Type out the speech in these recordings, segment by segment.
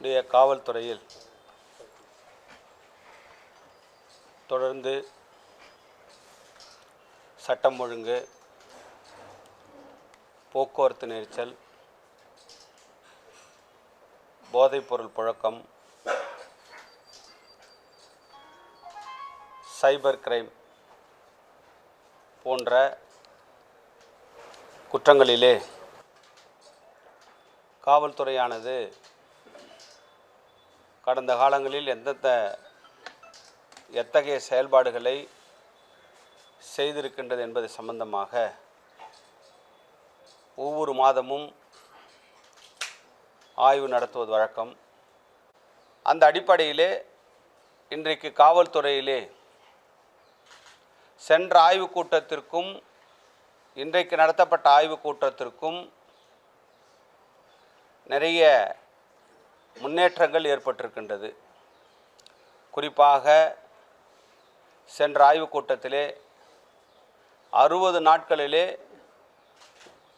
உடைய காவல்துறையில் தொடர்ந்து சட்டம் ஒழுங்கு போக்குவரத்து நெரிசல் போதைப்பொருள் புழக்கம் சைபர் கிரைம் போன்ற குற்றங்களிலே காவல்துறையானது கடந்த காலங்களில் எந்தெந்த எத்தகைய செயல்பாடுகளை செய்திருக்கின்றது என்பது சம்பந்தமாக ஒவ்வொரு மாதமும் ஆய்வு நடத்துவது வழக்கம். அந்த அடிப்படையிலே இன்றைக்கு காவல்துறையிலே சென்ற ஆய்வுக் கூட்டத்திற்கும் இன்றைக்கு நடத்தப்பட்ட ஆய்வுக் கூட்டத்திற்கும் நிறைய முன்னேற்றங்கள் ஏற்பட்டிருக்கின்றது. குறிப்பாக சென்ற ஆய்வுக் கூட்டத்திலே அறுபது நாட்களிலே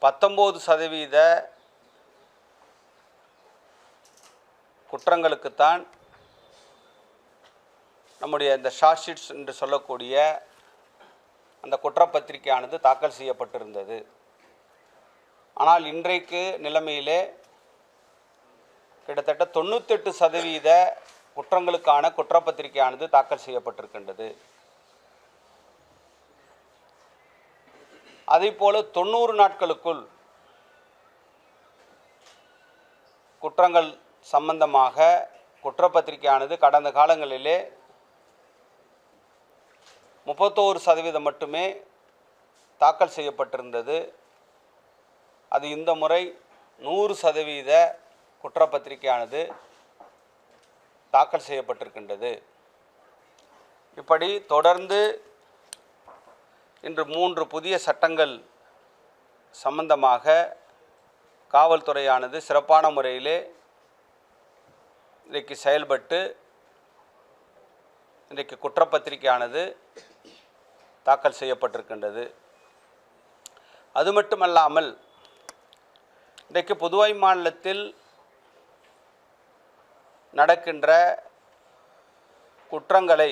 பத்தொம்போது சதவீத குற்றங்களுக்குத்தான் நம்முடைய இந்த ஷார்ட் ஷீட்ஸ் என்று சொல்லக்கூடிய அந்த குற்றப்பத்திரிகையானது தாக்கல் செய்யப்பட்டிருந்தது. ஆனால் இன்றைக்கு நிலைமையிலே கிட்டத்தட்ட தொண்ணூத்தெட்டு சதவீத குற்றங்களுக்கான குற்றப்பத்திரிகையானது தாக்கல் செய்யப்பட்டிருக்கின்றது. அதேபோல தொண்ணூறு நாட்களுக்குள் குற்றங்கள் சம்பந்தமாக குற்றப்பத்திரிகையானது கடந்த காலங்களிலே முப்பத்தோரு சதவீதம் மட்டுமே தாக்கல் செய்யப்பட்டிருந்தது. அது இந்த முறை நூறு சதவீத குற்றப்பத்திரிகையானது தாக்கல் செய்யப்பட்டிருக்கின்றது. இப்படி தொடர்ந்து இன்று மூன்று புதிய சட்டங்கள் சம்பந்தமாக காவல்துறையானது சிறப்பான முறையிலே இன்றைக்கு செயல்பட்டு இன்றைக்கு குற்றப்பத்திரிகையானது தாக்கல் செய்யப்பட்டிருக்கின்றது. அது மட்டுமல்லாமல் இன்றைக்கு புதுவை மாநிலத்தில் நடக்கின்ற குற்றங்களை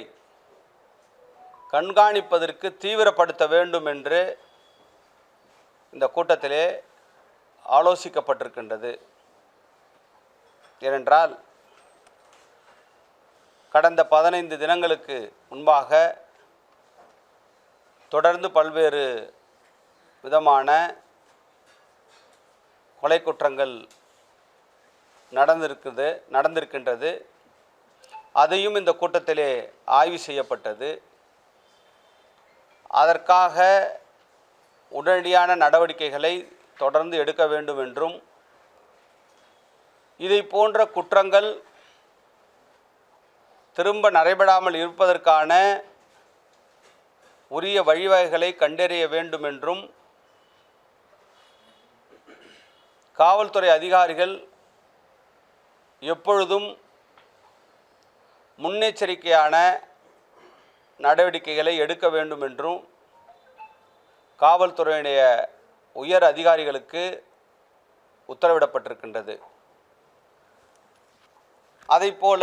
கண்காணிப்பதற்கு தீவிரப்படுத்த வேண்டும் என்று இந்த கூட்டத்திலே ஆலோசிக்கப்பட்டிருக்கின்றது. ஏனென்றால் கடந்த பதினைந்து தினங்களுக்கு முன்பாக தொடர்ந்து பல்வேறு விதமான கொலை குற்றங்கள் நடந்திருக்குது நடந்திருக்கின்றது. அதையும் இந்த கூட்டத்திலே ஆய்வு செய்யப்பட்டது. அதற்காக உடனடியான நடவடிக்கைகளை தொடர்ந்து எடுக்க வேண்டும் என்றும் இதை போன்ற குற்றங்கள் திரும்ப நடைபெறாமல் இருப்பதற்கான உரிய வழிவகைகளை கண்டறிய வேண்டும் என்றும் காவல்துறை அதிகாரிகள் எப்பொழுதும் முன்னெச்சரிக்கையான நடவடிக்கைகளை எடுக்க வேண்டும் என்றும் காவல்துறையினுடைய உயர் அதிகாரிகளுக்கு உத்தரவிடப்பட்டிருக்கின்றது. அதைப்போல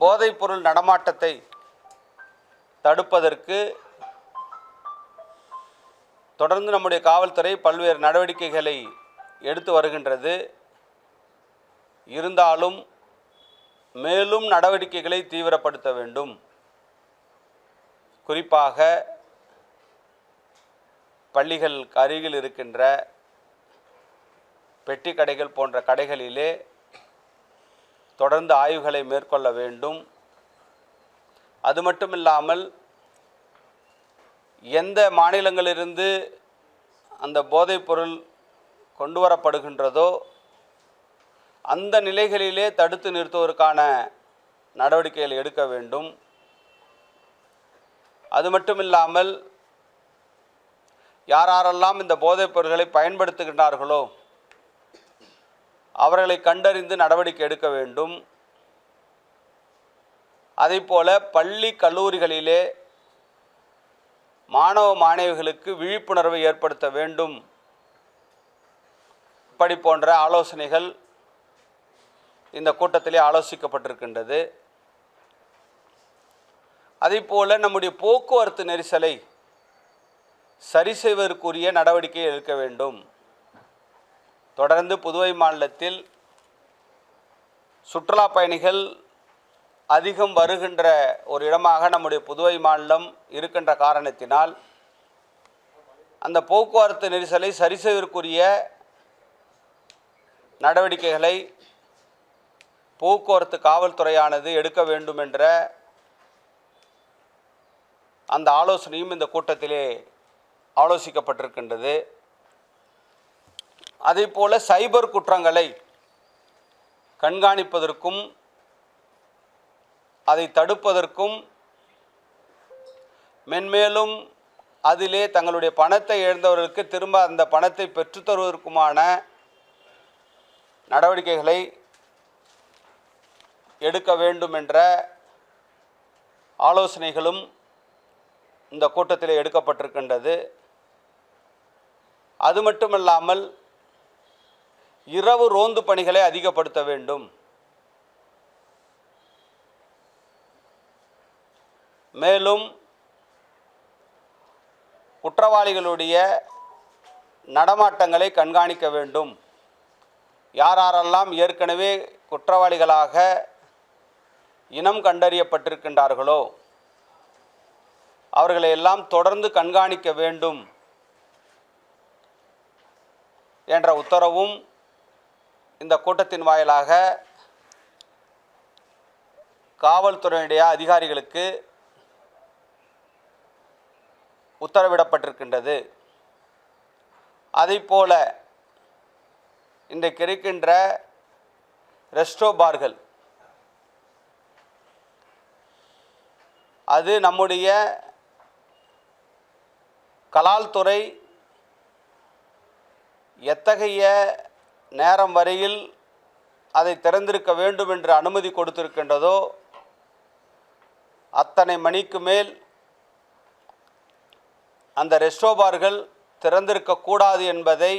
போதைப்பொருள் நடமாட்டத்தை தடுப்பதற்கு தொடர்ந்து நம்முடைய காவல்துறை பல்வேறு நடவடிக்கைகளை எடுத்து வருகின்றது. இருந்தாலும் மேலும் நடவடிக்கைகளை தீவிரப்படுத்த வேண்டும். குறிப்பாக பள்ளிகள் அருகில் இருக்கின்ற பெட்டி கடைகள் போன்ற கடைகளிலே தொடர்ந்து ஆய்வுகளை மேற்கொள்ள வேண்டும். அது மட்டுமில்லாமல் எந்த மாநிலங்களிலிருந்து அந்த போதைப்பொருள் கொண்டு வரப்படுகின்றதோ அந்த நிலைகளிலே தடுத்து நிறுத்துவதற்கான நடவடிக்கைகள் எடுக்க வேண்டும். அது மட்டும் இல்லாமல் யாரெல்லாம் இந்த போதைப் பொருட்களை பயன்படுத்துகின்றார்களோ அவர்களை கண்டறிந்து நடவடிக்கை எடுக்க வேண்டும். அதைப்போல பள்ளி கல்லூரிகளிலே மாணவ மாணவிகளுக்கு விழிப்புணர்வை ஏற்படுத்த வேண்டும். இப்படி போன்ற ஆலோசனைகள் இந்த கூட்டத்திலே ஆலோசிக்கப்பட்டிருக்கின்றது. அதேபோல நம்முடைய போக்குவரத்து நெரிசலை சரி செய்வதற்குரிய நடவடிக்கை எடுக்க வேண்டும். தொடர்ந்து புதுவை மாநிலத்தில் சுற்றுலா பயணிகள் அதிகம் வருகின்ற ஒரு இடமாக நம்முடைய புதுவை மாநிலம் இருக்கின்ற காரணத்தினால் அந்த போக்குவரத்து நெரிசலை சரி செய்வதற்குரிய நடவடிக்கைகளை போக்குவரத்து காவல்துறையானது எடுக்க வேண்டும் என்ற அந்த ஆலோசனையும் இந்த கூட்டத்திலே ஆலோசிக்கப்பட்டிருக்கின்றது. அதேபோல சைபர் குற்றங்களை கண்காணிப்பதற்கும் அதை தடுப்பதற்கும் மென்மேலும் அதிலே தங்களுடைய பணத்தை இழந்தவர்களுக்கு திரும்ப அந்த பணத்தை பெற்றுத்தருவதற்குமான நடவடிக்கைகளை எடுக்க வேண்டும் என்ற ஆலோசனைகளும் இந்த கூட்டத்தில் எடுக்கப்பட்டிருக்கின்றது. அது மட்டுமல்லாமல் இரவு ரோந்து பணிகளை அதிகப்படுத்த வேண்டும். மேலும் குற்றவாளிகளுடைய நடமாட்டங்களை கண்காணிக்க வேண்டும். யார் யாரெல்லாம் ஏற்கனவே குற்றவாளிகளாக இனம் கண்டறியப்பட்டிருக்கின்றார்களோ அவர்களை எல்லாம் தொடர்ந்து கண்காணிக்க வேண்டும் என்ற உத்தரவும் இந்த கூட்டத்தின் வாயிலாக காவல்துறையினுடைய அதிகாரிகளுக்கு உத்தரவிடப்பட்டிருக்கின்றது. அதைப்போல இன்றைக்கு இருக்கின்ற ரெஸ்டோ பார்கள். அது நம்முடைய கலால்துறை எத்தகைய நேரம் வரையில் அதை திறந்திருக்க வேண்டும் என்று அனுமதி கொடுத்திருக்கின்றதோ அத்தனை மணிக்கு மேல் அந்த ரெஸ்டோபார்கள் திறந்திருக்கக்கூடாது என்பதை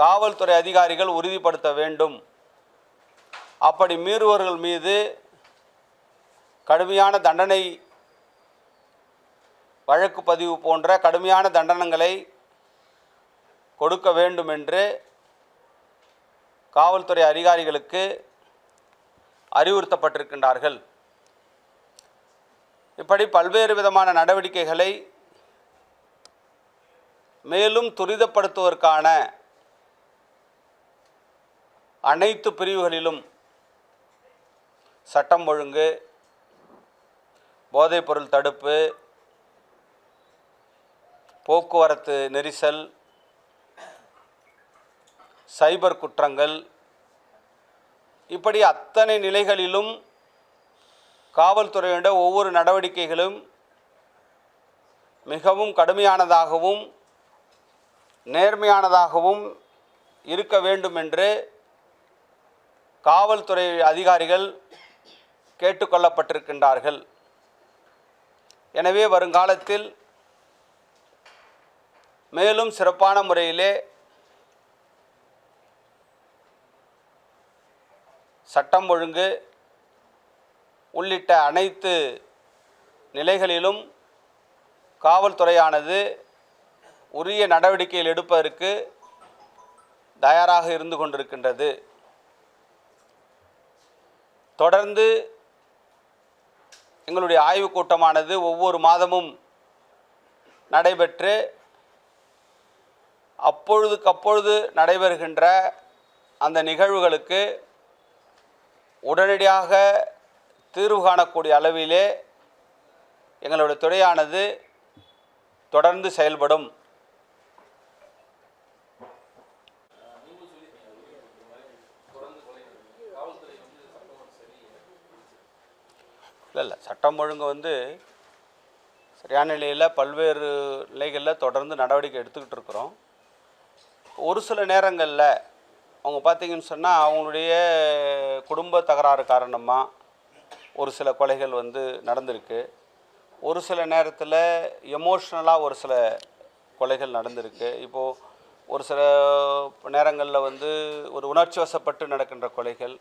காவல்துறை அதிகாரிகள் உறுதிப்படுத்த வேண்டும். அப்படி மீறுவர்கள் மீது கடுமையான தண்டனை வழக்கு பதிவு போன்ற கடுமையான தண்டனங்களை கொடுக்க வேண்டும் என்று காவல்துறை அதிகாரிகளுக்கு அறிவுறுத்தப்பட்டிருக்கின்றார்கள். இப்படி பல்வேறு விதமான நடவடிக்கைகளை மேலும் துரிதப்படுத்துவதற்கான அனைத்து பிரிவுகளிலும் சட்டம் ஒழுங்கு போதைப்பொருள் தடுப்பு போக்குவரத்து நெரிசல் சைபர் குற்றங்கள் இப்படி அத்தனை நிலைகளிலும் காவல்துறையினுடைய ஒவ்வொரு நடவடிக்கைகளும் மிகவும் கடுமையானதாகவும் நேர்மையானதாகவும் இருக்க வேண்டும் என்று காவல்துறை அதிகாரிகள் கேட்டுக்கொள்ளப்பட்டிருக்கின்றார்கள். எனவே வருங்காலத்தில் மேலும் சிறப்பான முறையிலே சட்டம் ஒழுங்கு உள்ளிட்ட அனைத்து நிலைகளிலும் காவல்துறையானது உரிய நடவடிக்கைகள் எடுப்பதற்கு தயாராக இருந்து கொண்டிருக்கின்றது. தொடர்ந்து எங்களுடைய ஆய்வுக் கூட்டமானது ஒவ்வொரு மாதமும் நடைபெற்று அப்பொழுதுக்கப்பொழுது நடைபெறுகின்ற அந்த நிகழ்வுகளுக்கு உடனடியாக தீர்வு காணக்கூடிய அளவிலே எங்களுடைய துறையானது தொடர்ந்து செயல்படும். இல்லை இல்லை சட்டம் ஒழுங்கு வந்து சரியான நிலையில் பல்வேறு நிலைகளில் தொடர்ந்து நடவடிக்கை எடுத்துக்கிட்டு இருக்கிறோம். ஒரு சில நேரங்களில் அவங்க பார்த்தீங்கன்னு சொன்னால் அவங்களுடைய குடும்ப தகராறு காரணமாக ஒரு சில கொலைகள் வந்து நடந்திருக்கு. ஒரு சில நேரத்தில் எமோஷ்னலாக ஒரு சில கொலைகள் நடந்திருக்கு. இப்போது ஒரு சில நேரங்களில் வந்து ஒரு உணர்ச்சி வசப்பட்டு நடக்கின்ற கொலைகள்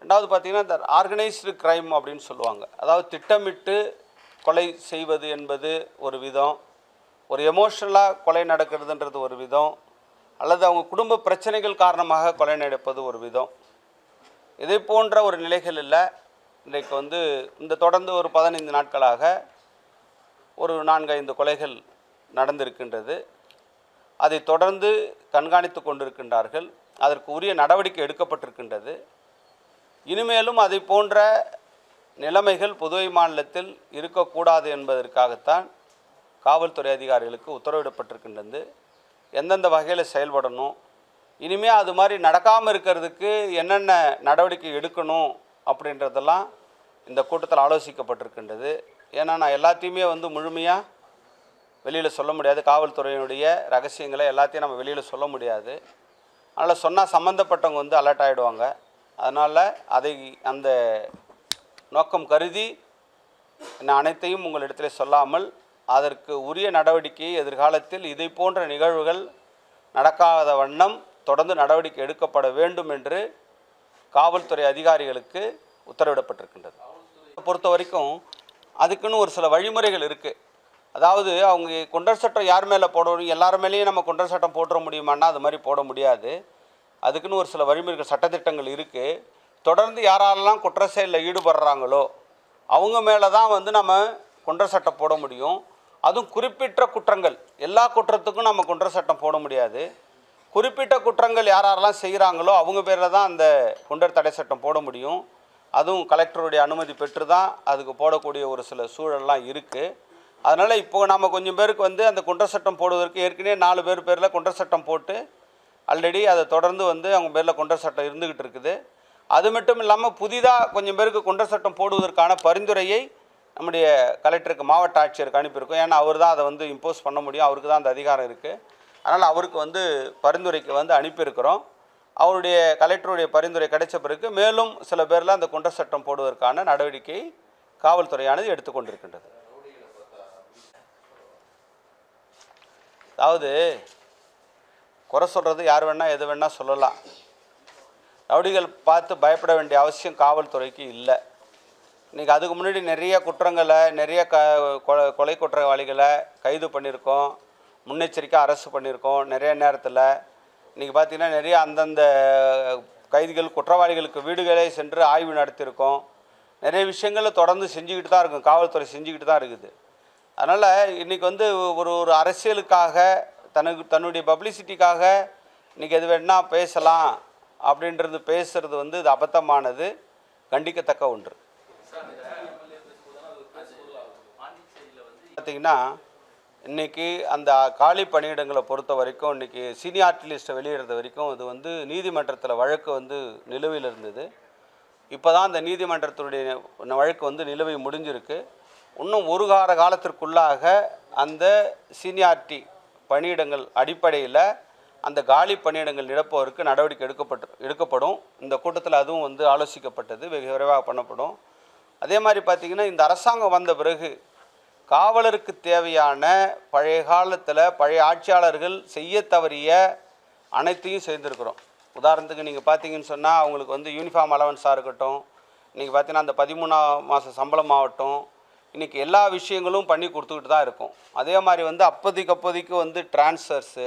ரெண்டாவது பார்த்தீங்கன்னா இந்த ஆர்கனைஸ்டு க்ரைம் அப்படின்னு சொல்லுவாங்க. அதாவது திட்டமிட்டு கொலை செய்வது என்பது ஒரு விதம் ஒரு எமோஷனலாக கொலை நடக்கிறதுன்றது ஒரு விதம் அல்லது அவங்க குடும்ப பிரச்சனைகள் காரணமாக கொலை நடப்பது ஒரு விதம். இதை போன்ற ஒரு நிலைகளில் இன்றைக்கு வந்து இந்த தொடர்ந்து ஒரு பதினைந்து நாட்களாக ஒரு நான்கு ஐந்து கொலைகள் நடந்திருக்கின்றது. அதை தொடர்ந்து கண்காணித்து கொண்டிருக்கின்றார்கள். அதற்கு உரிய நடவடிக்கை எடுக்கப்பட்டிருக்கின்றது. இனிமேலும் அதை போன்ற நிலைமைகள் புதுவை மாநிலத்தில் இருக்கக்கூடாது என்பதற்காகத்தான் காவல்துறை அதிகாரிகளுக்கு உத்தரவிடப்பட்டிருக்கின்றது. எந்தெந்த வகையில் செயல்படணும்? இனிமேல் அது மாதிரி நடக்காமல் இருக்கிறதுக்கு என்னென்ன நடவடிக்கை எடுக்கணும் அப்படின்றதெல்லாம் இந்த கூட்டத்தில் ஆலோசிக்கப்பட்டிருக்கின்றது. ஏன்னா நான் எல்லாத்தையுமே வந்து முழுமையாக வெளியில் சொல்ல முடியாது. காவல்துறையினுடைய ரகசியங்களை எல்லாத்தையும் நம்ம வெளியில் சொல்ல முடியாது. அதனால் சொன்னால் சம்மந்தப்பட்டவங்க வந்து அலர்ட் ஆகிடுவாங்க அதனால் அதை அந்த நோக்கம் கருதி நான் அனைத்தையும் உங்களிடத்தில் சொல்லாமல் அதற்கு உரிய நடவடிக்கையை எதிர்காலத்தில் இதை போன்ற நிகழ்வுகள் நடக்காத வண்ணம் தொடர்ந்து நடவடிக்கை எடுக்கப்பட வேண்டும் என்று காவல்துறை அதிகாரிகளுக்கு உத்தரவிடப்பட்டிருக்கின்றது. பொறுத்த வரைக்கும் அதுக்குன்னு ஒரு சில வழிமுறைகள் இருக்குது அதாவது அவங்க குண்டர் சட்டம் யார் மேலே போடணும்? எல்லார் மேலேயும் நம்ம குண்டர் சட்டம் போட்டுற முடியுமான்னா அது மாதிரி போட முடியாது. அதுக்குன்னு ஒரு சில வழிமுறைகள் சட்டத்திட்டங்கள் இருக்குது தொடர்ந்து யாரெல்லாம் குற்ற செயலில் ஈடுபடுறாங்களோ அவங்க மேலே தான் வந்து நம்ம குன்ற சட்டம் போட முடியும். அதுவும் குறிப்பிட்ட குற்றங்கள். எல்லா குற்றத்துக்கும் நம்ம குன்ற சட்டம் போட முடியாது. குறிப்பிட்ட குற்றங்கள் யார் யாரெல்லாம் செய்கிறாங்களோ அவங்க பேரில் தான் அந்த குண்டர் தடை சட்டம் போட முடியும். அதுவும் கலெக்டருடைய அனுமதி பெற்று தான் அதுக்கு போடக்கூடிய ஒரு சில சூழல்லாம் இருக்குது அதனால் இப்போ நம்ம கொஞ்சம் பேருக்கு வந்து அந்த குண்டர் சட்டம் போடுவதற்கு ஏற்கனவே நாலு பேர் பேரில் குண்டர் சட்டம் போட்டு ஆல்ரெடி அதை தொடர்ந்து வந்து அவங்க பேரில் குண்டர் சட்டம் இருந்துக்கிட்டு இருக்குது. அது மட்டும் இல்லாமல் புதிதாக கொஞ்சம் பேருக்கு குண்டர் சட்டம் போடுவதற்கான பரிந்துரையை நம்முடைய கலெக்டருக்கு மாவட்ட ஆட்சியருக்கு அனுப்பியிருக்கோம். ஏன்னா அவர் தான் அதை வந்து இம்போஸ் பண்ண முடியும். அவருக்கு தான் அந்த அதிகாரம் இருக்குது அதனால் அவருக்கு வந்து பரிந்துரைக்கு வந்து அனுப்பியிருக்கிறோம். அவருடைய கலெக்டருடைய பரிந்துரை கிடைச்ச பிறகு மேலும் சில பேரில் அந்த குண்டர் சட்டம் போடுவதற்கான நடவடிக்கை காவல்துறையானது எடுத்துக்கொண்டிருக்கின்றது அதாவது குறை சொல்கிறது யார் வேணால் எது வேணால் சொல்லலாம். ரவுடிகள் பார்த்து பயப்பட வேண்டிய அவசியம் காவல்துறைக்கு இல்லை. இன்றைக்கி அதுக்கு முன்னாடி நிறைய குற்றங்களை நிறைய க கொலை கொலை குற்றவாளிகளை கைது பண்ணியிருக்கோம். முன்னெச்சரிக்கை அரசு பண்ணியிருக்கோம் நிறைய நேரத்தில். இன்றைக்கி பார்த்திங்கன்னா நிறைய அந்தந்த கைதிகள் குற்றவாளிகளுக்கு வீடுகளே சென்று ஆய்வு நடத்தியிருக்கோம். நிறைய விஷயங்களை தொடர்ந்து செஞ்சுக்கிட்டு தான் இருக்கும். காவல்துறை செஞ்சுக்கிட்டு தான் இருக்குது. அதனால் இன்றைக்கி வந்து ஒரு ஒரு அரசியலுக்காக தனக்கு தன்னுடைய பப்ளிசிட்டிக்காக இன்றைக்கி எது வேணால் பேசலாம் அப்படின்றது பேசுகிறது வந்து இது அபத்தமானது. கண்டிக்கத்தக்க ஒன்று. பார்த்திங்கன்னா இன்றைக்கி அந்த காலி பணியிடங்களை பொறுத்த வரைக்கும் இன்றைக்கி சீனியார்டி லிஸ்ட்டை வெளியிடுறது வரைக்கும் இது வந்து நீதிமன்றத்தில் வழக்கு வந்து நிலுவையில் இருந்தது. இப்போ தான் அந்த நீதிமன்றத்தினுடைய வழக்கு வந்து நிலுவை முடிஞ்சிருக்கு. இன்னும் ஒரு கார காலத்திற்குள்ளாக அந்த சீனியாரிட்டி பணியிடங்கள் அடிப்படையில் அந்த காலி பணியிடங்கள் நிரப்புவதற்கு நடவடிக்கை எடுக்கப்பட்டு எடுக்கப்படும். இந்த கூட்டத்தில் அதுவும் வந்து ஆலோசிக்கப்பட்டது வெகு விரைவாக பண்ணப்படும். அதே மாதிரி பார்த்திங்கன்னா இந்த அரசாங்கம் வந்த பிறகு காவலருக்கு தேவையான பழைய காலத்தில் பழைய ஆட்சியாளர்கள் செய்ய தவறிய அனைத்தையும் செய்திருக்கிறோம். உதாரணத்துக்கு நீங்கள் பார்த்தீங்கன்னு சொன்னால் அவங்களுக்கு வந்து யூனிஃபார்ம் அலவன்ஸாக இருக்கட்டும். நீங்கள் பார்த்தீங்கன்னா அந்த பதிமூணாம் மாத சம்பளம் ஆகட்டும் இன்றைக்கி எல்லா விஷயங்களும் பண்ணி கொடுத்துக்கிட்டு தான் இருக்கும். அதே மாதிரி வந்து அப்போதைக்கு அப்போதைக்கு வந்து ட்ரான்ஸ்ஃபர்ஸு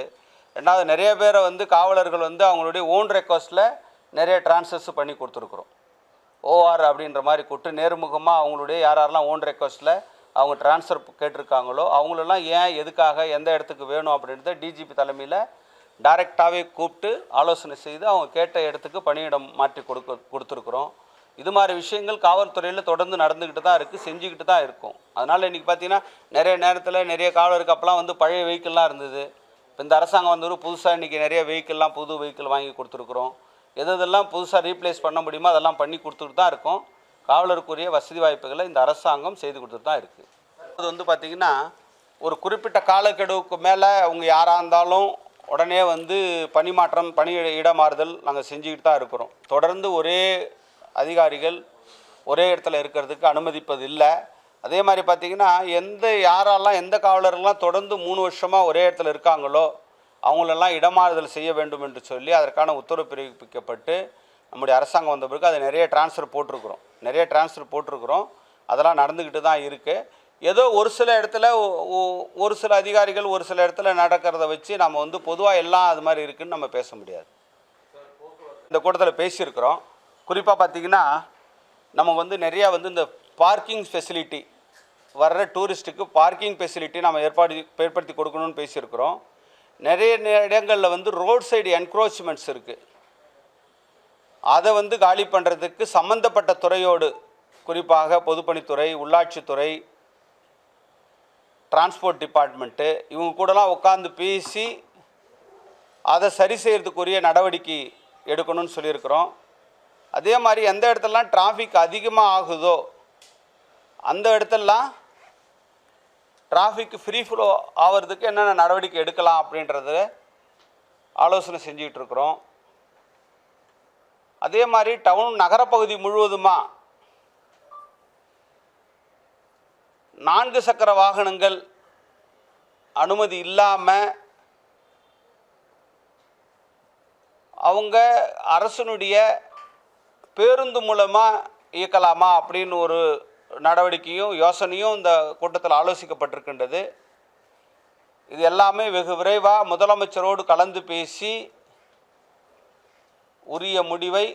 ரெண்டாவது நிறைய பேரை வந்து காவலர்கள் வந்து அவங்களுடைய ஓன் ரெக்வஸ்ட்டில் நிறைய ட்ரான்ஸ்ஃபர்ஸ் பண்ணி கொடுத்துருக்குறோம். ஓஆர் அப்படின்ற மாதிரி கூப்பிட்டு நேர்முகமாக அவங்களுடைய யார் யாரெல்லாம் ஓன் ரெக்வஸ்ட்டில் அவங்க ட்ரான்ஸ்ஃபர் கேட்டிருக்காங்களோ அவங்களெல்லாம் ஏன் எதுக்காக எந்த இடத்துக்கு வேணும் அப்படின்றத டிஜிபி தலைமையில் டைரெக்டாகவே கூப்பிட்டு ஆலோசனை செய்து அவங்க கேட்ட இடத்துக்கு பணியிடம் மாற்றி கொடுக்க கொடுத்துருக்குறோம். இது மாதிரி விஷயங்கள் காவல்துறையில் தொடர்ந்து நடந்துக்கிட்டு தான் இருக்குது செஞ்சுக்கிட்டு தான் இருக்கும். அதனால் இன்றைக்கி பார்த்தீங்கன்னா நிறைய நேரத்தில் நிறைய காவலருக்கு அப்போலாம் வந்து பழைய வெஹிக்கிள்லாம் இருந்தது. இப்போ இந்த அரசாங்கம் வந்து புதுசாக இன்றைக்கி நிறைய வெஹிக்கிள்லாம் புது வெஹிக்கிள் வாங்கி கொடுத்துருக்குறோம். எது எதெல்லாம் புதுசாக ரீப்ளேஸ் பண்ண முடியுமோ அதெல்லாம் பண்ணி கொடுத்துட்டு தான் இருக்கும். காவலருக்குரிய வசதி வாய்ப்புகளை இந்த அரசாங்கம் செய்து கொடுத்துட்டு தான் இருக்குது அது வந்து பார்த்திங்கன்னா ஒரு குறிப்பிட்ட காலக்கெடுவுக்கு மேலே அவங்க யாராக இருந்தாலும் உடனே வந்து பணிமாற்றம் பணி இடமாறுதல் நாங்கள் செஞ்சுக்கிட்டு தான் இருக்கிறோம். தொடர்ந்து ஒரே அதிகாரிகள் ஒரே இடத்துல இருக்கிறதுக்கு அனுமதிப்பது இல்லை அதே மாதிரி பார்த்திங்கன்னா எந்த யாரெல்லாம் எந்த காவலர்கள்லாம் தொடர்ந்து மூணு வருஷமாக ஒரே இடத்துல இருக்காங்களோ அவங்களெல்லாம் இடமாறுதல் செய்ய வேண்டும் என்று சொல்லி அதற்கான உத்தரவு பிறப்பிக்கப்பட்டு நம்முடைய அரசாங்கம் வந்த பிறகு அதை நிறைய டிரான்ஸ்ஃபர் போட்டிருக்கிறோம். நிறைய டிரான்ஸ்ஃபர் போட்டிருக்கிறோம். அதெல்லாம் நடந்துக்கிட்டு தான் இருக்குது ஏதோ ஒரு சில இடத்துல ஒ- ஒரு சில அதிகாரிகள் ஒரு சில இடத்துல நடக்கிறத வச்சு நம்ம வந்து பொதுவாக எல்லாம் அது மாதிரி இருக்குன்னு நம்ம பேச முடியாது. இந்த கூட்டத்தில் பேசியிருக்கிறோம். குறிப்பாக பார்த்தீங்கன்னா நம்ம வந்து நிறையா வந்து இந்த பார்க்கிங் ஃபெசிலிட்டி வர்ற டூரிஸ்ட்டுக்கு பார்க்கிங் ஃபெசிலிட்டி நம்ம ஏற்பாடு ஏற்படுத்தி கொடுக்கணும்னு பேசியிருக்கிறோம். நிறைய இடங்களில் வந்து ரோட் சைடு என்க்ரோச்மெண்ட்ஸ் இருக்குது அதை வந்து காலி பண்ணுறதுக்கு சம்மந்தப்பட்ட துறையோடு குறிப்பாக பொதுப்பணித்துறை உள்ளாட்சித்துறை டிரான்ஸ்போர்ட் டிபார்ட்மெண்ட்டு இவங்க கூடலாம் உட்காந்து பேசி அதை சரி செய்கிறதுக்குரிய நடவடிக்கை எடுக்கணும்னு சொல்லியிருக்கிறோம். அதே மாதிரி எந்த இடத்துலலாம் டிராஃபிக் அதிகமாக ஆகுதோ அந்த இடத்துலலாம் டிராஃபிக் ஃப்ரீ ஃப்ளோ ஆகிறதுக்கு என்னென்ன நடவடிக்கை எடுக்கலாம் அப்படின்றத ஆலோசனை செஞ்சுக்கிட்டு இருக்கிறோம் அதே மாதிரி டவுன் நகரப்பகுதி முழுவதுமாக நான்கு சக்கர வாகனங்கள் அனுமதி இல்லாமல் அவங்க அரசனுடைய பேருந்து மூலமாக இயக்கலாமா அப்படின்னு ஒரு நடவடிக்கையும் யோசனையும் இந்த கூட்டத்தில் ஆலோசிக்கப்பட்டிருக்கின்றது. இது எல்லாமே வெகு விரைவாக முதலமைச்சரோடு கலந்து பேசி உரிய முடிவை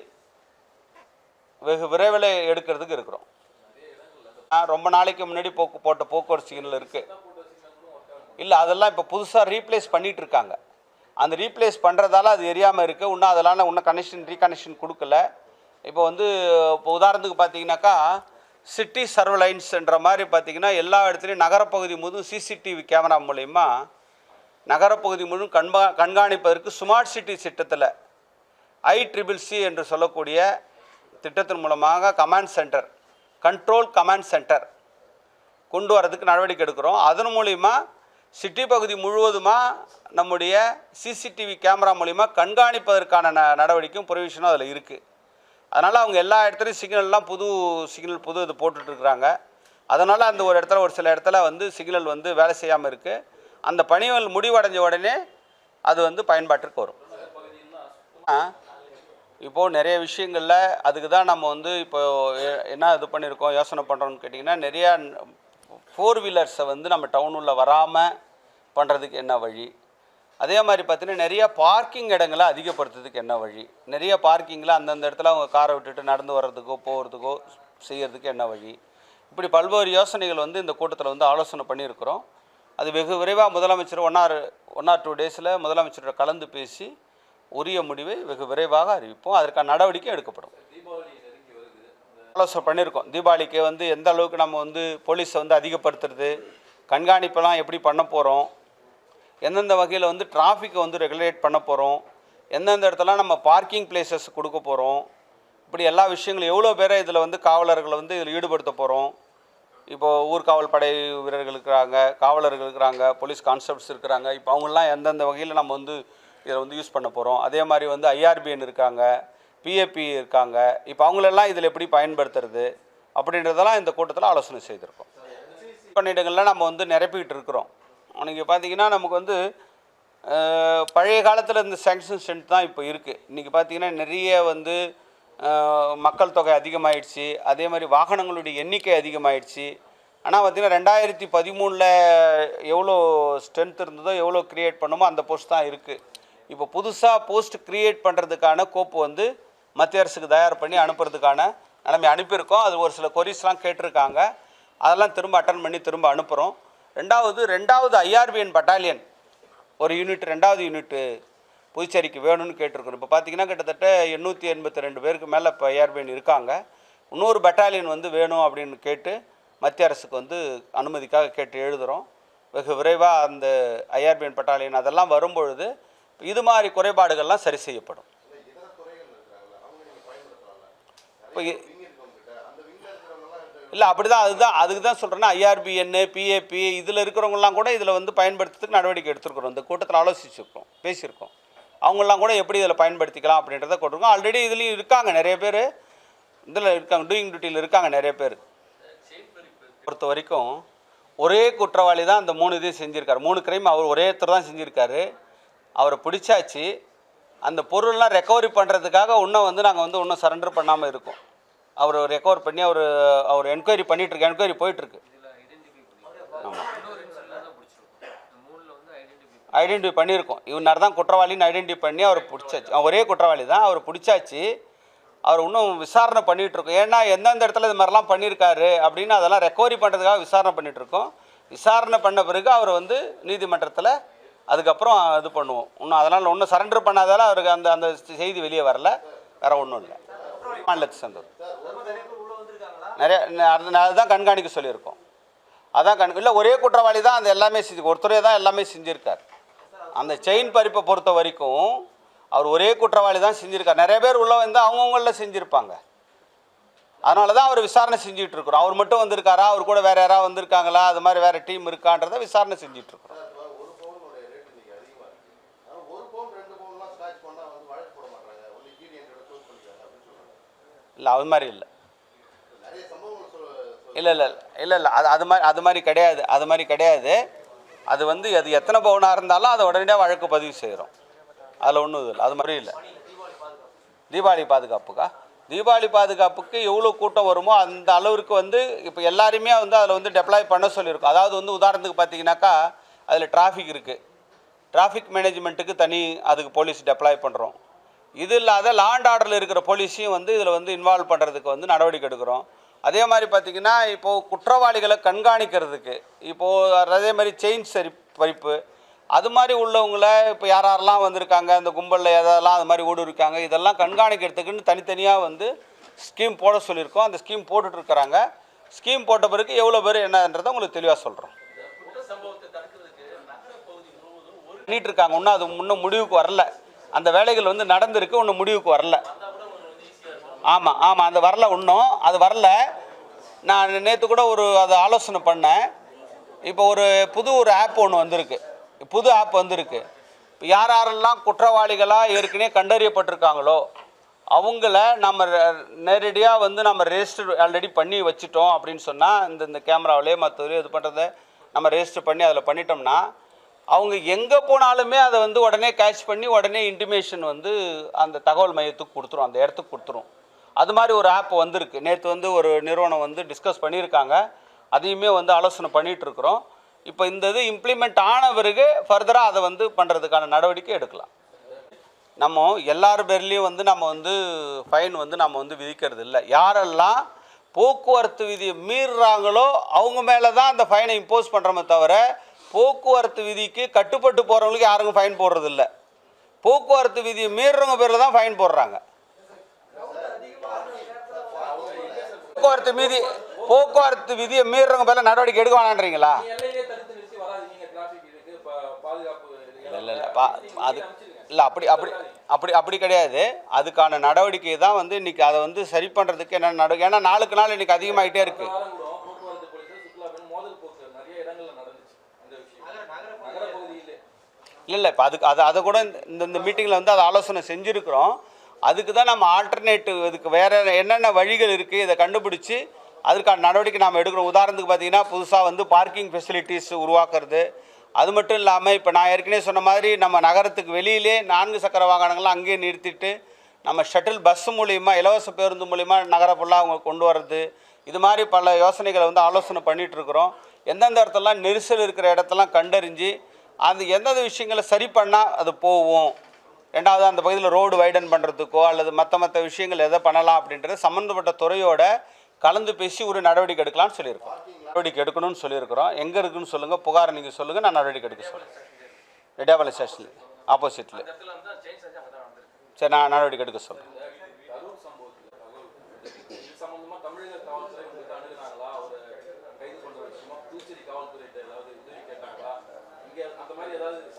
வெகு விரைவில் எடுக்கிறதுக்கு இருக்கிறோம். ஆ, ரொம்ப நாளைக்கு முன்னாடி போக்கு போட்ட போக்குவரத்து சிக்னல் இருக்குது இல்லை அதெல்லாம் இப்போ புதுசாக ரீப்ளேஸ் பண்ணிகிட்டு இருக்காங்க. அந்த ரீப்ளேஸ் பண்ணுறதால அது எரியாமல் இருக்குது இன்னும் அதெல்லாம் இன்னும் கனெக்ஷன் ரீகனெக்ஷன் கொடுக்கல. இப்போ வந்து இப்போ உதாரணத்துக்கு பார்த்தீங்கன்னாக்கா சிட்டி சர்வலைன்ஸ்ன்ற மாதிரி பார்த்தீங்கன்னா எல்லா இடத்துலையும் நகரப்பகுதி முழுவதும் சிசிடிவி கேமரா மூலயமா நகரப்பகுதி முழுவதும் கண்பா கண்காணிப்பதற்கு ஸ்மார்ட் சிட்டி திட்டத்தில் ஐ ட்ரிபிள் சி என்று சொல்லக்கூடிய திட்டத்தின் மூலமாக command centre control command centre கொண்டு வரதுக்கு நடவடிக்கை எடுக்கிறோம். அதன் மூலிமா சிட்டி பகுதி முழுவதுமாக நம்முடைய சிசிடிவி கேமரா மூலிமா கண்காணிப்பதற்கான ந நடவடிக்கையும் ப்ரொவிஷனும் அதில் இருக்குது அதனால் அவங்க எல்லா இடத்துலையும் சிக்னல்லாம் புது சிக்னல் புது இது போட்டுட்ருக்குறாங்க அதனால் அந்த ஒரு இடத்துல ஒரு சில இடத்துல வந்து சிக்னல் வந்து வேலை செய்யாமல் இருக்குது அந்த பணிகள் முடிவடைஞ்ச உடனே அது வந்து பயன்பாட்டிற்கு வரும். இப்போது நிறைய விஷயங்களில் அதுக்கு தான் நம்ம வந்து இப்போ என்ன இது பண்ணியிருக்கோம் யோசனை பண்ணுறோம்னு கேட்டிங்கன்னா நிறையா ஃபோர் வீலர்ஸை வந்து நம்ம டவுனுள்ள வராமல் பண்ணுறதுக்கு என்ன வழி? அதே மாதிரி பார்த்தீங்கன்னா நிறைய பார்க்கிங் இடங்களை அதிகப்படுத்துறதுக்கு என்ன வழி? நிறைய பார்க்கிங்கில் அந்தந்த இடத்துல அவங்க காரை விட்டுட்டு நடந்து வர்றதுக்கோ போகிறதுக்கோ செய்கிறதுக்கு என்ன வழி? இப்படி பல்வேறு யோசனைகள் வந்து இந்த கூட்டத்தில் வந்து ஆலோசனை பண்ணியிருக்கிறோம். அது வெகு விரைவாக முதலமைச்சர் one or one or two டேஸில் முதலமைச்சரோட கலந்து பேசி உரிய முடிவை வெகு விரைவாக அறிவிப்போம். அதற்கான நடவடிக்கை எடுக்கப்படும். ஆலோசனை பண்ணியிருக்கோம். தீபாவளிக்கு வந்து எந்த அளவுக்கு நம்ம வந்து போலீஸை வந்து அதிகப்படுத்துறது கண்காணிப்பெல்லாம் எப்படி பண்ண போகிறோம் எந்தெந்த வகையில் வந்து டிராஃபிக்கை வந்து ரெகுலேட் பண்ண போகிறோம் எந்தெந்த இடத்துல நம்ம பார்க்கிங் பிளேசஸ் கொடுக்க போகிறோம் இப்படி எல்லா விஷயங்களும் எவ்வளோ பேரை இதில் வந்து காவலர்களை வந்து இதில் ஈடுபடுத்த போகிறோம் இப்போது ஊர்காவல் படை வீரர்கள் இருக்கிறாங்க காவலர்கள் இருக்கிறாங்க போலீஸ் கான்ஸ்டபிள்ஸ் இருக்கிறாங்க இப்போ அவங்களாம் எந்தெந்த வகையில் நம்ம வந்து இதில் வந்து யூஸ் பண்ண போகிறோம் அதே மாதிரி வந்து ஐஆர்பிஎன் இருக்காங்க பிஏபி இருக்காங்க இப்போ அவங்களெல்லாம் இதில் எப்படி பயன்படுத்துறது அப்படின்றதெல்லாம் இந்த கூட்டத்தில் ஆலோசனை செய்திருக்கோம். பணியிடங்களில் நம்ம வந்து நிரப்பிக்கிட்டு இருக்கிறோம். நீங்கள் பார்த்தீங்கன்னா நமக்கு வந்து பழைய காலத்தில் இந்த சேங்ஷன் ஸ்ட்ரென்த் தான் இப்போ இருக்குது இன்றைக்கி பார்த்தீங்கன்னா நிறைய வந்து மக்கள் தொகை அதிகமாகிடுச்சு அதே மாதிரி வாகனங்களுடைய எண்ணிக்கை அதிகமாகிடுச்சு ஆனால் பார்த்திங்கன்னா ரெண்டாயிரத்தி பதிமூணில் எவ்வளோ ஸ்ட்ரென்த் இருந்ததோ எவ்வளோ க்ரியேட் பண்ணுமோ அந்த போஸ்ட் தான் இருக்குது இப்போ புதுசாக போஸ்ட் க்ரியேட் பண்ணுறதுக்கான கோப்பு வந்து மத்திய அரசுக்கு தயார் பண்ணி அனுப்புறதுக்கான நிலைமை அனுப்பியிருக்கோம். அது ஒரு சில கொரிஸ்லாம் கேட்டிருக்காங்க. அதெல்லாம் திரும்ப அட்டன் பண்ணி திரும்ப அனுப்புகிறோம் ரெண்டாவது ரெண்டாவது ஐஆர்பிஎன் பட்டாலியன் ஒரு யூனிட் ரெண்டாவது யூனிட்டு புதுச்சேரிக்கு வேணும்னு கேட்டிருக்கிறோம் இப்போ பார்த்தீங்கன்னா கிட்டத்தட்ட எண்ணூற்றி எண்பத்தி ரெண்டு பேருக்கு மேலே இப்போ ஐஆர்பிஎன் இருக்காங்க. இன்னொரு பட்டாலியன் வந்து வேணும் அப்படின்னு கேட்டு மத்திய அரசுக்கு வந்து அனுமதிக்காக கேட்டு எழுதுகிறோம் வெகு விரைவாக அந்த ஐஆர்பிஎன் பட்டாலியன் அதெல்லாம் வரும்பொழுது இது மாதிரி குறைபாடுகள்லாம் சரி செய்யப்படும். இப்போ இல்லை அப்படி தான் அதுதான் அதுக்கு தான் சொல்கிறேன்னா ஐஆர்பிஎன்னு பிஏபி இதில் இருக்கிறவங்கலாம் கூட இதில் வந்து பயன்படுத்துறதுக்கு நடவடிக்கை எடுத்துருக்குறோம். இந்த கூட்டத்தில் ஆலோசிச்சிருக்கோம் பேசியிருக்கோம். அவங்களாம் கூட எப்படி இதில் பயன்படுத்திக்கலாம் அப்படின்றத கொடுத்துருக்கோம் ஆல்ரெடி இதுலேயும் இருக்காங்க நிறைய பேர். இதில் இருக்காங்க டூயிங் டியூட்டியில் இருக்காங்க நிறைய பேர். பொறுத்த வரைக்கும் ஒரே குற்றவாளி தான் அந்த மூணு இதையும் செஞ்சுருக்காரு. மூணு கிரைம் அவர் ஒரே ஒருத்தர் தான் செஞ்சுருக்காரு. அவரை பிடிச்சாச்சு. அந்த பொருள்லாம் ரெக்கவரி பண்ணுறதுக்காக இன்னும் வந்து நாங்கள் வந்து இன்னும் சரண்டர் பண்ணாமல் இருக்கோம். அவர் ரெக்கவர் பண்ணி அவர் அவர் என்கொயரி பண்ணிகிட்ருக்கு என்கொயரி போயிட்டுருக்கு. ஆமாம் ஐடென்டிஃபை பண்ணியிருக்கோம். இவனார் தான் குற்றவாளின்னு ஐடென்டிஃபை பண்ணி அவர் பிடிச்சாச்சு. ஒரே குற்றவாளி தான். அவர் பிடிச்சாச்சு. அவர் இன்னும் விசாரணை பண்ணிகிட்ருக்கோம் ஏன்னா எந்தெந்த இடத்துல இது மாதிரிலாம் பண்ணியிருக்காரு அப்படின்னு அதெல்லாம் ரெக்கவரி பண்ணுறதுக்காக விசாரணை பண்ணிகிட்ருக்கோம் விசாரணை பண்ண பிறகு அவர் வந்து நீதிமன்றத்தில் அதுக்கப்புறம் இது பண்ணுவோம். இன்னும் அதனால் ஒன்றும் சரண்டர் பண்ணாதால அவருக்கு அந்த அந்த செய்தி வெளியே வரல. வேறு ஒன்றும் இல்லை. மாநிலத்தை சேர்ந்தவர் நிறைய அது அதுதான் கண்காணிக்க சொல்லியிருக்கோம். அதான் கண் இல்லை ஒரே குற்றவாளி தான் அந்த எல்லாமே செஞ்சு ஒருத்தரே தான் எல்லாமே செஞ்சுருக்கார். அந்த செயின் பறிப்பை பொறுத்த வரைக்கும் அவர் ஒரே குற்றவாளி தான் செஞ்சுருக்கார். நிறைய பேர் உள்ள வந்து அவங்கவுங்கள செஞ்சுருப்பாங்க. அதனால தான் அவர் விசாரணை செஞ்சுட்டு இருக்கிறோம். அவர் மட்டும் வந்திருக்காரா? அவர் கூட வேற யாராவது வந்திருக்காங்களா? அது மாதிரி வேற டீம் இருக்கான்றதை விசாரணை செஞ்சுட்டு இருக்கிறோம். இல்லை அது மாதிரி இல்லை. இல்லை இல்லை இல்லை இல்லை. அது அது மாதிரி அது மாதிரி கிடையாது. அது மாதிரி கிடையாது. அது வந்து அது எத்தனை பவுனாக இருந்தாலும் அதை உடனடியாக வழக்கு பதிவு செய்கிறோம் அதில் ஒன்றும் இது இல்லை. அது மாதிரி இல்லை. தீபாவளி பாதுகாப்புக்கா? தீபாவளி பாதுகாப்புக்கு எவ்வளோ கூட்டம் வருமோ அந்த அளவிற்கு வந்து இப்போ எல்லாருமே வந்து அதில் வந்து டெப்ளாய் பண்ண சொல்லியிருக்கோம். அதாவது வந்து உதாரணத்துக்கு பார்த்தீங்கன்னாக்கா அதில் டிராஃபிக் இருக்குது டிராஃபிக் மேனேஜ்மெண்ட்டுக்கு தனி அதுக்கு போலீஸ் டெப்ளாய் பண்ணுறோம் இது இல்லாத லாண்ட் ஆர்டரில் இருக்கிற போலீஸையும் வந்து இதில் வந்து இன்வால்வ் பண்ணுறதுக்கு வந்து நடவடிக்கை எடுக்கிறோம். அதே மாதிரி பார்த்திங்கன்னா இப்போது குற்றவாளிகளை கண்காணிக்கிறதுக்கு இப்போது அதே மாதிரி செயின் சரி பறிப்பு அது மாதிரி உள்ளவங்களை இப்போ யார் யாரெல்லாம் வந்திருக்காங்க இந்த கும்பலில் எதெல்லாம் அது மாதிரி ஓடி இருக்காங்க இதெல்லாம் கண்காணிக்கிறதுக்குன்னு தனித்தனியாக வந்து ஸ்கீம் போட சொல்லியிருக்கோம். அந்த ஸ்கீம் போட்டுட்ருக்கிறாங்க. ஸ்கீம் போட்ட பிறகு எவ்வளோ பேர் என்னன்றதை உங்களுக்கு தெளிவாக சொல்கிறோம் பண்ணிட்டு இன்னும் அது இன்னும் முடிவுக்கு வரல. அந்த வேலைகள் வந்து நடந்திருக்கு இன்னும் முடிவுக்கு வரல. ஆமாம் ஆமாம் அந்த வரல இன்னும் அது வரல. நான் நேற்று கூட ஒரு அதை ஆலோசனை பண்ணேன். இப்போ ஒரு புது ஒரு ஆப் ஒன்று வந்திருக்கு. புது ஆப் வந்திருக்கு. இப்போ யார் யாரெல்லாம் குற்றவாளிகளாக ஏற்கனவே கண்டறியப்பட்டிருக்காங்களோ அவங்கள நம்ம நேரடியாக வந்து நம்ம ரெஜிஸ்டர் ஆல்ரெடி பண்ணி வச்சிட்டோம் அப்படின்னு சொன்னால் இந்த இந்த கேமராவிலே மற்றதுலேயே இது பண்ணுறத நம்ம ரெஜிஸ்டர் பண்ணி அதில் பண்ணிட்டோம்னா அவங்க எங்கே போனாலுமே அதை வந்து உடனே கேட்ச் பண்ணி உடனே இன்டிமேஷன் வந்து அந்த தகவல் மையத்துக்கு கொடுத்துரும் அந்த இடத்துக்கு கொடுத்துரும். அது மாதிரி ஒரு ஆப் வந்திருக்கு. நேற்று வந்து ஒரு நிறுவனம் வந்து டிஸ்கஸ் பண்ணியிருக்காங்க. அதையுமே வந்து ஆலோசனை பண்ணிகிட்டு இருக்கிறோம் இப்போ இந்த இது இம்ப்ளிமெண்ட் ஆன பிறகு ஃபர்தராக அதை வந்து பண்ணுறதுக்கான நடவடிக்கை எடுக்கலாம். நம்ம எல்லார் பேர்லேயும் வந்து நம்ம வந்து ஃபைன் வந்து நம்ம வந்து விதிக்கிறது இல்லை. யாரெல்லாம் போக்குவரத்து விதியை மீறுறாங்களோ அவங்க மேலே தான் அந்த ஃபைனை இம்போஸ் பண்ணுறோமே தவிர போக்குவரத்து விதிக்கு கட்டுப்பட்டு போகிறவங்களுக்கு யாருக்கும் ஃபைன் போடுறதில்ல போக்குவரத்து விதியை மீறுறவங்க பேரில் தான் ஃபைன் போடுறாங்க. போக்குவரத்து மீதி போக்குவரத்து விதியை மீறுறவங்க பேரில் நடவடிக்கை எடுக்க வேணான்றீங்களா? எல்லையிலே தடுத்து நிறுத்தி வராதீங்க டிராஃபிக் இருக்கு பா- பாதுகாப்பு இருக்கு. இல்லை இல்லை அது இல்லை அப்படி அப்படி அப்படி அப்படி கிடையாது. அதுக்கான நடவடிக்கை தான் வந்து இன்னைக்கு அதை வந்து சரி பண்ணுறதுக்கு என்ன நடவடிக்கை? ஏன்னா நாளுக்கு நாள் இன்னைக்கு அதிகமாகிட்டே இருக்குது இல்லை இல்லை இப்போ அதுக்கு அது அதை கூட இந்த- இந்த இந்த மீட்டிங்கில் வந்து அதை ஆலோசனை செஞ்சுருக்கிறோம். அதுக்கு தான் நம்ம ஆல்டர்னேட்டிவ் இதுக்கு வேறு என்னென்ன வழிகள் இருக்குது இதை கண்டுபிடிச்சி அதுக்கான நடவடிக்கை நாம் எடுக்கிறோம். உதாரணத்துக்கு பார்த்தீங்கன்னா புதுசாக வந்து பார்க்கிங் ஃபெசிலிட்டிஸ் உருவாக்குறது. அது மட்டும் இல்லாமல் இப்போ நான் ஏற்கனவே சொன்ன மாதிரி நம்ம நகரத்துக்கு வெளியிலே நான்கு சக்கர வாகனங்கள்லாம் அங்கேயே நிறுத்திட்டு நம்ம ஷட்டில் பஸ் மூலிமா இலவச பேருந்து மூலிமா நகர ஃபுல்லாக அவங்க கொண்டு வர்றது. இது மாதிரி பல யோசனைகளை வந்து ஆலோசனை பண்ணிகிட்ருக்குறோம் எந்தெந்த இடத்துலலாம் நெரிசல் இருக்கிற இடத்தெல்லாம் கண்டறிஞ்சு அந்த எந்தெந்த விஷயங்களை சரி பண்ணால் அது போகும். ரெண்டாவது அந்த பகுதியில் ரோடு வைடன் பண்ணுறதுக்கோ அல்லது மற்ற மற்ற விஷயங்கள் எதை பண்ணலாம் அப்படின்றது சம்மந்தப்பட்ட துறையோட கலந்து பேசி ஒரு நடவடிக்கை எடுக்கலாம்னு சொல்லியிருக்கோம். நடவடிக்கை எடுக்கணும்னு சொல்லியிருக்கிறோம். எங்கே இருக்குன்னு சொல்லுங்கள் புகார் நீங்கள் சொல்லுங்கள் நான் நடவடிக்கை எடுக்க சொல்லுங்கள் ரெட்டியாபாளையம் ஸ்டேஷனில் ஆப்போசிட்டில் சரி நான் நடவடிக்கை எடுக்க சொல்கிறேன் கரூர் சம்பவத்தில் தகவல் இது சம்பந்தமா தமிழக காவல்துறை உங்களுக்கு அணுகுனாங்களா அவரை கைது பண்ற விஷயமா புதுச்சேரி காவல்துறையிட்ட ஏதாவது உதவி கேட்டாங்களா இங்க அந்த மாதிரி ஏதாவது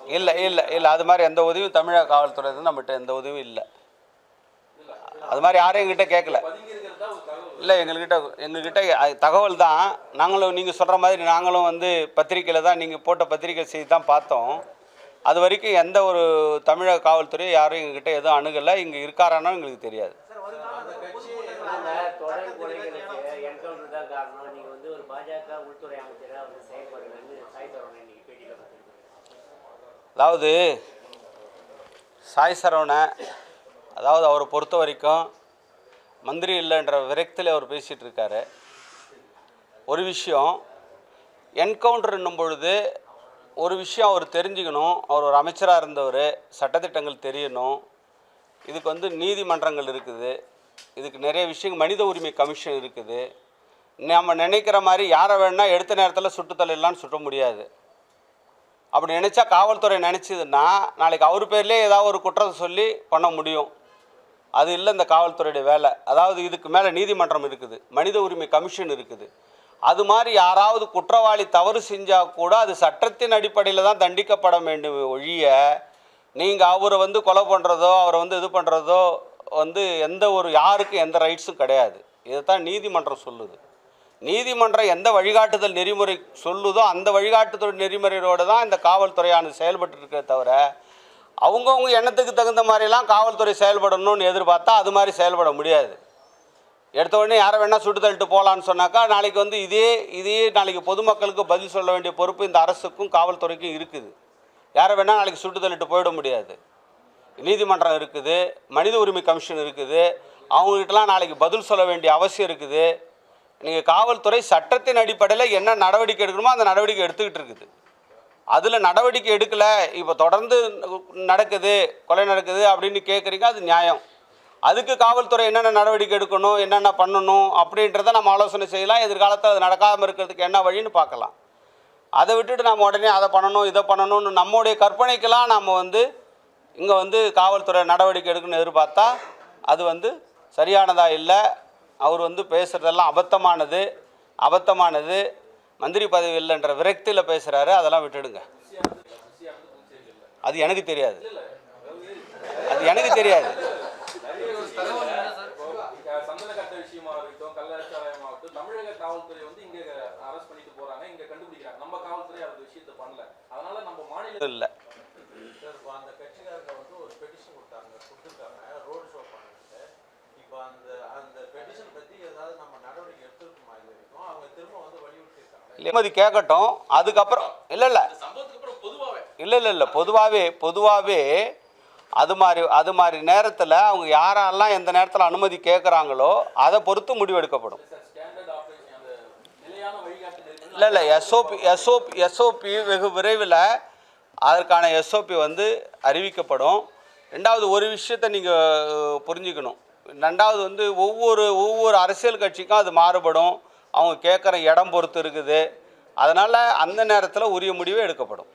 இல்லை இல்லை இல்லை. அது மாதிரி எந்த உதவியும் தமிழக காவல்துறை நம்மகிட்ட எந்த உதவியும் இல்லை. அது மாதிரி யாரும் எங்ககிட்ட கேட்கல இல்லை எங்கள்கிட்ட எங்ககிட்ட அ- தகவல் தான். நாங்களும் நீங்கள் சொல்கிற மாதிரி நாங்களும் வந்து பத்திரிக்கையில் தான் நீங்கள் போட்ட பத்திரிக்கை செய்தி தான் பார்த்தோம். அது வரைக்கும் எந்த ஒரு தமிழக காவல்துறை யாரும் எங்ககிட்ட எதுவும் அணுகலை. இங்கே இருக்காரானோ எங்களுக்கு தெரியாது. அதாவது சாய் சரவணை அதாவது அவரை பொறுத்த வரைக்கும் மந்திரி இல்லைன்ற விரக்தியில் அவர் பேசிகிட்டு இருக்காரு. ஒரு விஷயம் என்கவுண்டர்ன்னும் பொழுது ஒரு விஷயம் அவர் தெரிஞ்சுக்கணும் அவர் ஒரு அமைச்சராக இருந்தவர் சட்டத்திட்டங்கள் தெரியணும் இதுக்கு வந்து நீதிமன்றங்கள் இருக்குது இதுக்கு நிறைய விஷயங்கள் மனித உரிமை கமிஷன் இருக்குது. நம்ம நினைக்கிற மாதிரி யாரை வேணால் எடுத்த நேரத்தில் சுட்டு சுட்ட முடியாது. அப்படி நினச்சா காவல்துறை நினச்சிதுன்னா நாளைக்கு அவர் பேர்லேயே ஏதாவது ஒரு குற்றத்தை சொல்லி பண்ண முடியும். அது இல்லை இந்த காவல்துறையுடைய வேலை. அதாவது இதுக்கு மேலே நீதிமன்றம் இருக்குது. மனித உரிமை கமிஷன் இருக்குது. அது மாதிரி யாராவது குற்றவாளி தவறு செஞ்சால் கூட அது சட்டத்தின் அடிப்படையில் தான் தண்டிக்கப்பட வேண்டும் ஒழிய நீங்கள் அவரை வந்து கொலை பண்ணுறதோ அவரை வந்து இது பண்ணுறதோ வந்து எந்த ஒரு யாருக்கும் எந்த ரைட்ஸும் கிடையாது. இதை தான் நீதிமன்றம் சொல்லுது. நீதிமன்றம் எந்த வழிகாட்டுதல் நெறிமுறை சொல்லுதோ அந்த வழிகாட்டுதல் நெறிமுறையோடு தான் இந்த காவல்துறையானது செயல்பட்டு இருக்கே தவிர அவங்கவுங்க எண்ணத்துக்கு தகுந்த மாதிரிலாம் காவல்துறை செயல்படணும்னு எதிர்பார்த்தா அது மாதிரி செயல்பட முடியாது. எடுத்த உடனே யாரை வேணால் சுட்டு தள்ளிட்டு போகலான்னு சொன்னாக்கா நாளைக்கு வந்து இதே இதே நாளைக்கு பொதுமக்களுக்கு பதில் சொல்ல வேண்டிய பொறுப்பு இந்த அரசுக்கும் காவல்துறைக்கும் இருக்குது. யாரை வேணால் நாளைக்கு சுட்டு தள்ளிட்டு போயிட முடியாது. நீதிமன்றம் இருக்குது மனித உரிமை கமிஷன் இருக்குது அவங்ககிட்டலாம் நாளைக்கு பதில் சொல்ல வேண்டிய அவசியம் இருக்குது. நீங்கள் காவல்துறை சட்டத்தின் அடிப்படையில் என்ன நடவடிக்கை எடுக்கணுமோ அந்த நடவடிக்கை எடுத்துக்கிட்டு இருக்குது. அதில் நடவடிக்கை எடுக்கலை இப்போ தொடர்ந்து நடக்குது கொலை நடக்குது அப்படின்னு கேட்குறீங்க அது நியாயம். அதுக்கு காவல்துறை என்னென்ன நடவடிக்கை எடுக்கணும் என்னென்ன பண்ணணும் அப்படின்றத நம்ம ஆலோசனை செய்யலாம். எதிர்காலத்தில் அது நடக்காமல் இருக்கிறதுக்கு என்ன வழின்னு பார்க்கலாம். அதை விட்டுட்டு நம்ம உடனே அதை பண்ணணும் இதை பண்ணணும்னு நம்முடைய கற்பனைக்கெல்லாம் நம்ம வந்து இங்கே வந்து காவல்துறை நடவடிக்கை எடுக்கணும்னு எதிர்பார்த்தா அது வந்து சரியானதாக இல்லை அவர் வந்து பேசுகிறதெல்லாம் அபத்தமானது அபத்தமானது. மந்திரி பதவி இல்லைன்ற விரக்தியில் பேசுகிறாரு அதெல்லாம் விட்டுடுங்க. அது எனக்கு தெரியாது. அது எனக்கு தெரியாது. இல்லை கட்ட விஷயமா இருக்கட்டும் கள்ளச்சாராயமாகட்டும் தமிழக காவல்துறை வந்து இங்க அரெஸ்ட் பண்ணிட்டு போறாங்க இங்க கண்டுபிடிக்கிறாங்க நம்ம காவல்துறை அந்த விஷயத்தை பண்ணல அதனால நம்ம மாநில இல்லை சார் இப்போ அந்த கட்சிக்காரங்க வந்து ஒரு பெட்டிஷன் கொடுத்தாங்க கொடுத்துருக்காங்க ரோடு ஷோ பண்ணிட்டு இப்போ அந்த அந்த பெட்டிஷன் பற்றி ஏதாவது நம்ம நடவடிக்கை எடுத்துருக்குமா இது வரைக்கும் அவங்க திரும்ப வந்து வலியுறுத்திருக்காங்க நிம்மதி கேட்கட்டும். அதுக்கப்புறம் இல்லை இல்லை. இல்லை இல்லை இல்லை. பொதுவாகவே பொதுவாகவே அது மாதிரி அது மாதிரி நேரத்தில் அவங்க யாரெல்லாம் எந்த நேரத்தில் அனுமதி கேட்குறாங்களோ அதை பொறுத்து முடிவெடுக்கப்படும். இல்லை இல்லை. எஸ்ஓபி எஸ்ஓபி எஸ்ஓபி வெகு விரைவில் அதற்கான எஸ்ஓபி வந்து அறிவிக்கப்படும். ரெண்டாவது ஒரு விஷயத்தை நீங்கள் புரிஞ்சுக்கணும். ரெண்டாவது வந்து ஒவ்வொரு ஒவ்வொரு அரசியல் கட்சிக்கும் அது மாறுபடும். அவங்க கேட்குற இடம் பொறுத்து இருக்குது. அதனால் அந்த நேரத்தில் உரிய முடிவு எடுக்கப்படும்.